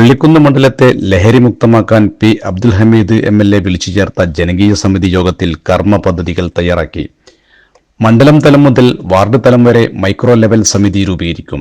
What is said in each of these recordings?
വള്ളിക്കുന്ന് മണ്ഡലത്തെ ലഹരിമുക്തമാക്കാൻ P Abdul Hameed M L A വിളിച്ചു ചേർത്ത ജനകീയ സമിതി യോഗത്തിൽ കർമ്മ പദ്ധതികൾ തയ്യാറാക്കി. മണ്ഡലം തലം മുതൽ വാർഡ് തലം വരെ മൈക്രോ ലെവൽ സമിതി രൂപീകരിക്കും.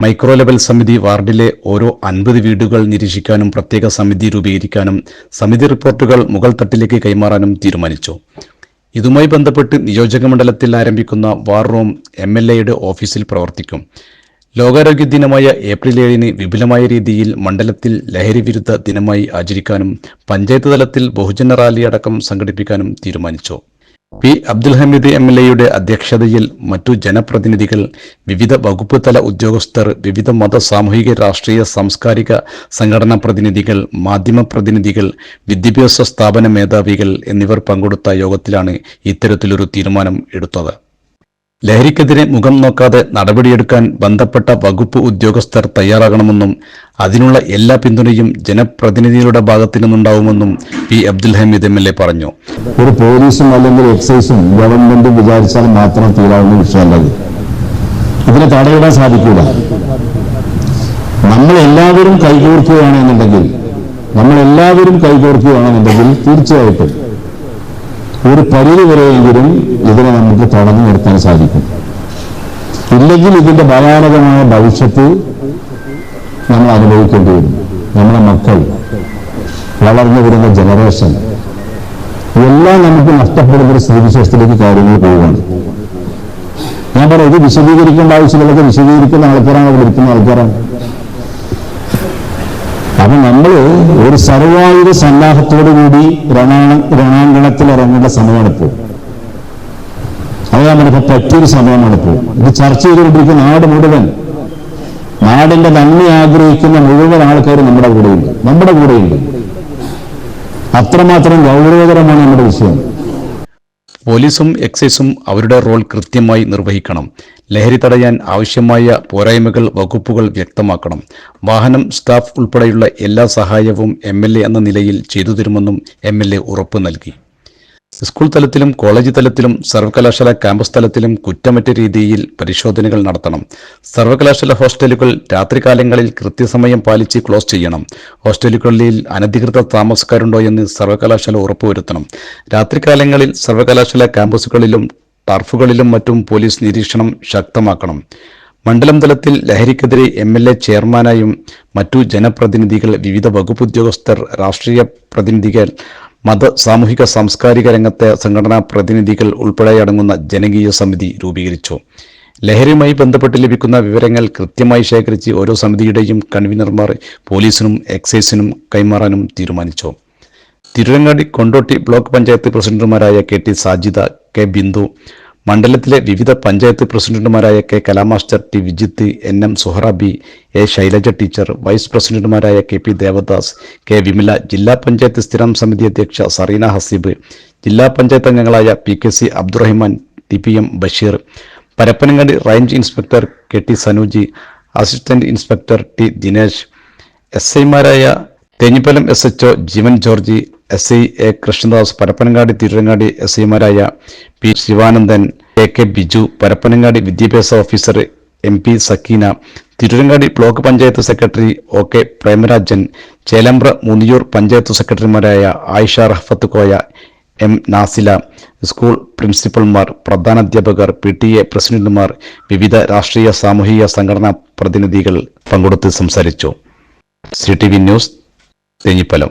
മൈക്രോ ലെവൽ സമിതി വാർഡിലെ ഓരോ അൻപത് വീടുകൾ നിരീക്ഷിക്കാനും പ്രത്യേക സമിതി രൂപീകരിക്കാനും സമിതി റിപ്പോർട്ടുകൾ മുകൾ തട്ടിലേക്ക് കൈമാറാനും തീരുമാനിച്ചു. ഇതുമായി ബന്ധപ്പെട്ട് നിയോജക മണ്ഡലത്തിൽ ആരംഭിക്കുന്ന വാർ റൂം എം എൽ എയുടെ ഓഫീസിൽ പ്രവർത്തിക്കും. ലോകാരോഗ്യ ദിനമായ ഏപ്രിൽ ഏഴിന് വിപുലമായ രീതിയിൽ മണ്ഡലത്തിൽ ലഹരി വിരുദ്ധ ദിനമായി ആചരിക്കാനും പഞ്ചായത്ത് തലത്തിൽ ബഹുജന റാലി അടക്കം സംഘടിപ്പിക്കാനും തീരുമാനിച്ചു. P. Abdul Hameed M L എയുടെ അധ്യക്ഷതയിൽ മറ്റു ജനപ്രതിനിധികൾ വിവിധ വകുപ്പ് തല ഉദ്യോഗസ്ഥർ വിവിധ മത സാമൂഹിക രാഷ്ട്രീയ സാംസ്കാരിക സംഘടനാ പ്രതിനിധികൾ മാധ്യമ പ്രതിനിധികൾ വിദ്യാഭ്യാസ സ്ഥാപന മേധാവികൾ എന്നിവർ പങ്കെടുത്ത യോഗത്തിലാണ് ഇത്തരത്തിലൊരു തീരുമാനം എടുത്തത്. ലഹരിക്കെതിരെ മുഖം നോക്കാതെ നടപടിയെടുക്കാൻ ബന്ധപ്പെട്ട വകുപ്പ് ഉദ്യോഗസ്ഥർ തയ്യാറാകണമെന്നും അതിനുള്ള എല്ലാ പിന്തുണയും ജനപ്രതിനിധികളുടെ ഭാഗത്തു നിന്നുണ്ടാവുമെന്നും P Abdul Hameed M L A പറഞ്ഞു. ഒരു പോലീസും അല്ലെങ്കിൽ എക്സൈസും ഗവൺമെന്റും വിചാരിച്ചാൽ മാത്രം തീരാവുന്ന വിഷയമല്ലത് ഇതിനെ തടയിടാൻ സാധിക്കൂല. നമ്മൾ എല്ലാവരും കൈകോർക്കുകയാണെന്നുണ്ടെങ്കിൽ നമ്മൾ എല്ലാവരും കൈകോർക്കുകയാണെന്നുണ്ടെങ്കിൽ തീർച്ചയായിട്ടും ഒരു പരിധി വരെയെങ്കിലും ഇതിനെ നമുക്ക് തടഞ്ഞു നിർത്താൻ സാധിക്കും. ഇല്ലെങ്കിൽ ഇതിന്റെ ഭയാനകമായ ഭവിഷ്യത്ത് നമ്മൾ അനുഭവിക്കേണ്ടി വരും. നമ്മുടെ മക്കൾ വളർന്നു വരുന്ന ജനറേഷൻ എല്ലാം നമുക്ക് നഷ്ടപ്പെടുന്ന ഒരു സ്ഥിതിവിശേഷത്തിലേക്ക് കാര്യങ്ങൾ പോവുകയാണ്. ഞാൻ പറയാം ഇത് വിശദീകരിക്കേണ്ട ആവശ്യമില്ലാതെ വിശദീകരിക്കുന്ന ആൾക്കാരാണ് അവിടെ ഇരിക്കുന്ന ആൾക്കാരാണ്. അപ്പൊ നമ്മൾ ഒരു സർവായുധ സന്നാഹത്തോടു കൂടി രണാ രണാങ്കണത്തിൽ ഇറങ്ങേണ്ട സമയമാണ് ഇപ്പോൾ അത് നമ്മളിപ്പോ പറ്റിയൊരു ഇപ്പോൾ ഇത് ചർച്ച ചെയ്തുകൊണ്ടിരിക്കുന്ന നാട് മുഴുവൻ നാടിന്റെ നന്മ ആഗ്രഹിക്കുന്ന മുഴുവൻ ആൾക്കാരും നമ്മുടെ കൂടെയുണ്ട്. നമ്മുടെ കൂടെയുണ്ട്. അത്രമാത്രം ഗൗരവകരമാണ് നമ്മുടെ വിഷയം. പോലീസും എക്സൈസും അവരുടെ റോൾ കൃത്യമായി നിർവഹിക്കണം. ലഹരി തടയാൻ ആവശ്യമായ പോരായ്മകൾ വകുപ്പുകൾ വ്യക്തമാക്കണം. വാഹനം സ്റ്റാഫ് ഉൾപ്പെടെയുള്ള എല്ലാ സഹായവും എം എന്ന നിലയിൽ ചെയ്തു തരുമെന്നും എ ഉറപ്പ് നൽകി. സ്കൂൾ തലത്തിലും കോളേജ് തലത്തിലും സർവകലാശാല ക്യാമ്പസ് തലത്തിലും കുറ്റമറ്റ രീതിയിൽ പരിശോധനകൾ നടത്തണം. സർവകലാശാല ഹോസ്റ്റലുകൾ രാത്രികാലങ്ങളിൽ കൃത്യസമയം പാലിച്ച് ക്ലോസ് ചെയ്യണം. ഹോസ്റ്റലുകളിൽ അനധികൃത താമസക്കാരുണ്ടോ എന്ന് സർവകലാശാല ഉറപ്പുവരുത്തണം. രാത്രികാലങ്ങളിൽ സർവകലാശാല ക്യാമ്പസുകളിലും ടർഫുകളിലും മറ്റും പോലീസ് നിരീക്ഷണം ശക്തമാക്കണം. മണ്ഡലം തലത്തിൽ ലഹരിക്കെതിരെ എം എൽ എ ചെയർമാനായും മറ്റു ജനപ്രതിനിധികൾ വിവിധ വകുപ്പ് ഉദ്യോഗസ്ഥർ രാഷ്ട്രീയ പ്രതിനിധികൾ മത സാമൂഹിക സാംസ്കാരിക രംഗത്തെ സംഘടനാ പ്രതിനിധികൾ ഉൾപ്പെടെ അടങ്ങുന്ന ജനകീയ സമിതി രൂപീകരിച്ചു. ലഹരിയുമായി ബന്ധപ്പെട്ട് ലഭിക്കുന്ന വിവരങ്ങൾ കൃത്യമായി ശേഖരിച്ച് ഓരോ സമിതിയുടെയും കൺവീനർമാർ പോലീസിനും എക്സൈസിനും കൈമാറാനും തീരുമാനിച്ചു. തിരുവങ്ങാടി കൊണ്ടോട്ടി ബ്ലോക്ക് പഞ്ചായത്ത് പ്രസിഡന്റുമാരായ K T Sajida K Bindu മണ്ഡലത്തിലെ വിവിധ പഞ്ചായത്ത് പ്രസിഡന്റുമാരായ K Kala master T Vijith N M Suharabi A Shailaja teacher vice പ്രസിഡന്റുമാരായ K P Devadas K Vimala ജില്ലാ പഞ്ചായത്ത് സ്ഥിരം സമിതി അധ്യക്ഷ സറീന ഹസീബ് ജില്ലാ പഞ്ചായത്ത് അംഗങ്ങളായ P K C Abdurahiman T P M Basheer Parappanangadi range inspector K T Sanooji assistant inspector T Dinesh S ഐമാരായ Thenhipalam S H O Jeevan Georgy S I A Krishnadas Parappanangadi Tirurangadi S ഐമാരായ P Sivanandan A K Biju Parappanangadi വിദ്യാഭ്യാസ officer M P Sakeena Tirurangadi block panchayat secretary O K Premarajan Chelembra Muniyur panchayat സെക്രട്ടറിമാരായ Ayisha Rahfath Koya M Nasila school പ്രിൻസിപ്പൽമാർ പ്രധാനാധ്യാപകർ P T A പ്രസിഡന്റുമാർ വിവിധ രാഷ്ട്രീയ സാമൂഹിക സംഘടനാ പ്രതിനിധികൾ പങ്കെടുത്ത് സംസാരിച്ചു. C T V news Thenhipalam.